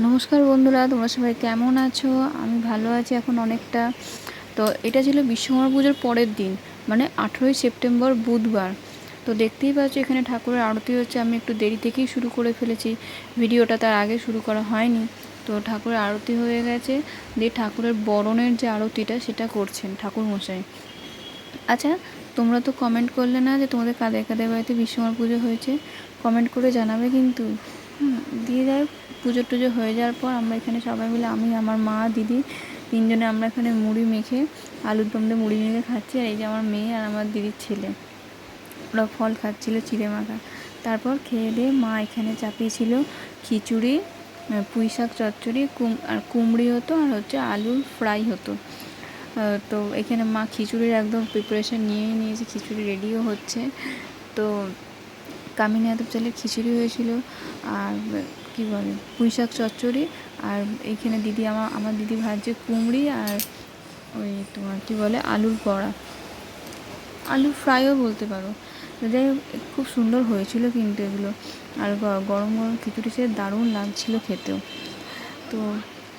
নমস্কার বন্ধুরা, তোমরা সবাই কেমন আছো? আমি ভালো আছি এখন অনেকটা। তো এটা ছিল বিশ্বকর্মা পুজোর পরের দিন মানে আঠেরোই সেপ্টেম্বর বুধবার। তো দেখতেই পাচ্ছ, এখানে ঠাকুরের আরতি হচ্ছে। আমি একটু দেরি থেকেই শুরু করে ফেলেছি। ভিডিওটা তার আগে শুরু করা হয়নি। তো ঠাকুরের আরতি হয়ে গেছে। দিয়ে ঠাকুরের বরণের যে আরতিটা, সেটা করছেন ঠাকুর মশাই আচ্ছা তোমরা তো কমেন্ট করলে না যে তোমাদের কাদের কাদের বাড়িতে বিশ্বকর্মা পুজো হয়েছে? কমেন্ট করে জানাবে কিন্তু। দিয়ে যায় পুজো টুজো হয়ে যাওয়ার পর আমরা এখানে সবাই মিলে, আমি, আমার মা, দিদি, তিনজনে আমরা এখানে মুড়ি মেখে, আলুর দম দিয়ে মুড়ি মেখে খাচ্ছি, আর এই যে আমার মেয়ে আর আমার দিদির ছেলে। ওরা ফল খাচ্ছিল, চিড়ে মাখা। তারপর খেয়ে দিয়ে মা এখানে চাপিয়েছিল খিচুড়ি পুঁই শাক চচ্চড়ি, কুম, আর কুমড়ি হতো, আর হচ্ছে আলুর ফ্রাই হতো। তো এখানে মা খিচুড়ির একদম প্রিপারেশন নিয়েই নিয়েছে, খিচুড়ি রেডিও হচ্ছে। তো কামিনী আদব চালের খিচুড়ি হয়েছিল, আর কী বলে, পুঁই শাক চচ্চড়ি, আর এইখানে দিদি আমার আমার দিদি ভাজছে কুমড়ি আর ওই তোমার কী বলে, আলুর বড়া। আলু ফ্রাইও বলতে পারো। যাই খুব সুন্দর হয়েছিল কিন্তু এগুলো। আর গরম গরম খিচুড়ি সে দারুণ লাগছিল খেতেও। তো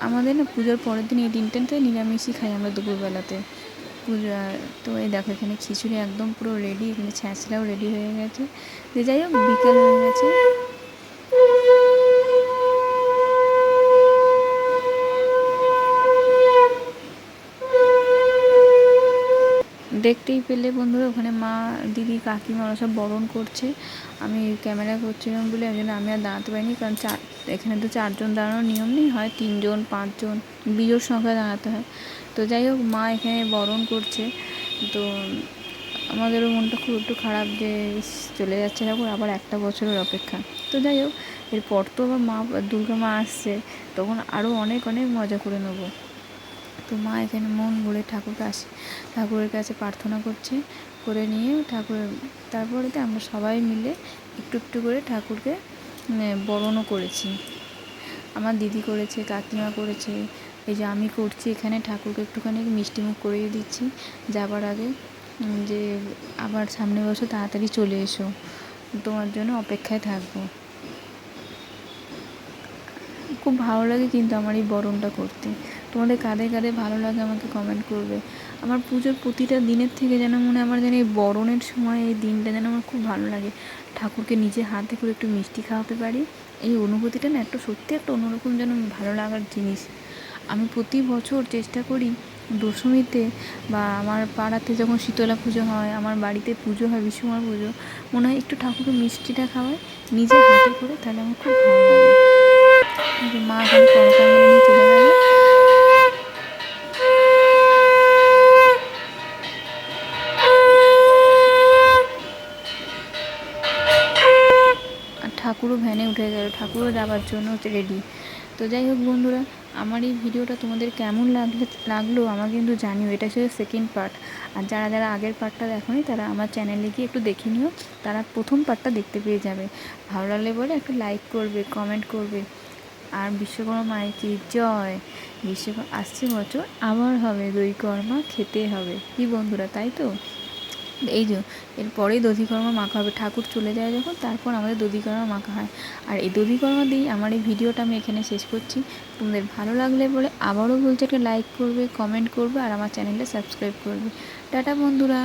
আমাদের না পুজোর পরের দিন এই দিনটাতে নিরামিষই খাই আমরা দুপুরবেলাতে। পুজো, তো এই দেখো এখানে খিচুড়ি একদম পুরো রেডি এখানে ছ্যাঁচড়াও রেডি হয়ে গেছে। যে যাই হোক, বিকেল হয়ে গেছে। দেখতেই পেলে বন্ধুরা, ওখানে মা, দিদি, কাকিমা ওরা সব বরণ করছে। আমি ক্যামেরা করছিলাম বলে ওই জন্য আমি আর দাঁড়াতে পারিনি, কারণ চার, এখানে তো চারজন দাঁড়ানোর নিয়ম নেই, হয় তিনজন, পাঁচজন বিজোর সংখ্যায় দাঁড়াতে হয়। তো যাই হোক, মা এখানে বরণ করছে। তো আমাদেরও মনটা খুব একটু খারাপ যে চলে যাচ্ছে ঠাকুর, আবার একটা বছরের অপেক্ষা। তো যাই হোক, এরপর তো আবার মা, দুর্গা মা আসছে, তখন আরও অনেক অনেক মজা করে নেব। তো মা এখানে মন ভরে ঠাকুরকে আসে ঠাকুরের কাছে প্রার্থনা করছে, করে নিয়ে ঠাকুর, তারপরেতে আমরা সবাই মিলে একটু একটু করে ঠাকুরকে মানে বরণও করেছি। আমার দিদি করেছে, কাকিমা করেছে, এই যে আমি করছি এখানে ঠাকুরকে একটুখানি মিষ্টিমুখ করিয়ে দিচ্ছি, যাবার আগে যে আবার সামনে বছর তাড়াতাড়ি চলে এসো, তোমার জন্য অপেক্ষায় থাকব। খুব ভালো লাগে কিন্তু আমার এই বরণটা করতে। তোমাদের কাদের কাদের ভালো লাগে আমাকে কমেন্ট করবে। আমার পুজোর প্রতিটা দিনের থেকে যেন মনে আমার যেন এই বরণের সময় এই দিনটা যেন আমার খুব ভালো লাগে। ঠাকুরকে নিজে হাতে করে একটু মিষ্টি খাওয়াতে পারি। এই অনুভূতিটা না একটা সত্যি একটা অন্যরকম যেন ভালো লাগার জিনিস। আমি প্রতি বছর চেষ্টা করি দশমীতে বা আমার পাড়াতে যখন শীতলা পুজো হয়, আমার বাড়িতে পুজো হয় বিশ্বকর্মা পুজো, মনে হয় একটু ঠাকুরকে মিষ্টিটা খাওয়াই, নিজে হাতে করে তাহলে আমার খুব ভালো লাগে। মা এখন চলে গেল। ঠাকুরও ভ্যানে উঠে গেল, ঠাকুরও যাবার জন্য রেডি তো যাই হোক বন্ধুরা, আমার এই ভিডিওটা তোমাদের কেমন লাগলে, লাগল আমার কিন্তু জানিও, এটা ছিল সেকেন্ড পার্ট আর যারা যারা আগের পার্টটা দেখোনি, তারা আমার চ্যানেলে গিয়ে একটু দেখে নিও, তারা প্রথম পার্টটা দেখতে পেয়ে যাবে। ভালো লাগলে বলে একটু লাইক করবে কমেন্ট করবে। আর বিশ্বকর্মা মাইকি জয়! বিশ্বকর্মা, আসছে বছর, আবার হবে দই কর্মা, খেতে হবে। কি বন্ধুরা, তাই তো? এই যে, এরপরেই দধিকর্মা মাখা হবে। ঠাকুর চলে যায় যখন, তারপর আমাদের দধিকর্মা মাখা হয়। আর এই দধিকর্মা দিয়েই আমার এই ভিডিওটা আমি এখানে শেষ করছি। তোমাদের ভালো লাগলে বলে আবারও বলছে, একটা লাইক করবে কমেন্ট করবে, আর আমার চ্যানেলটা সাবস্ক্রাইব করবে। টাটা বন্ধুরা।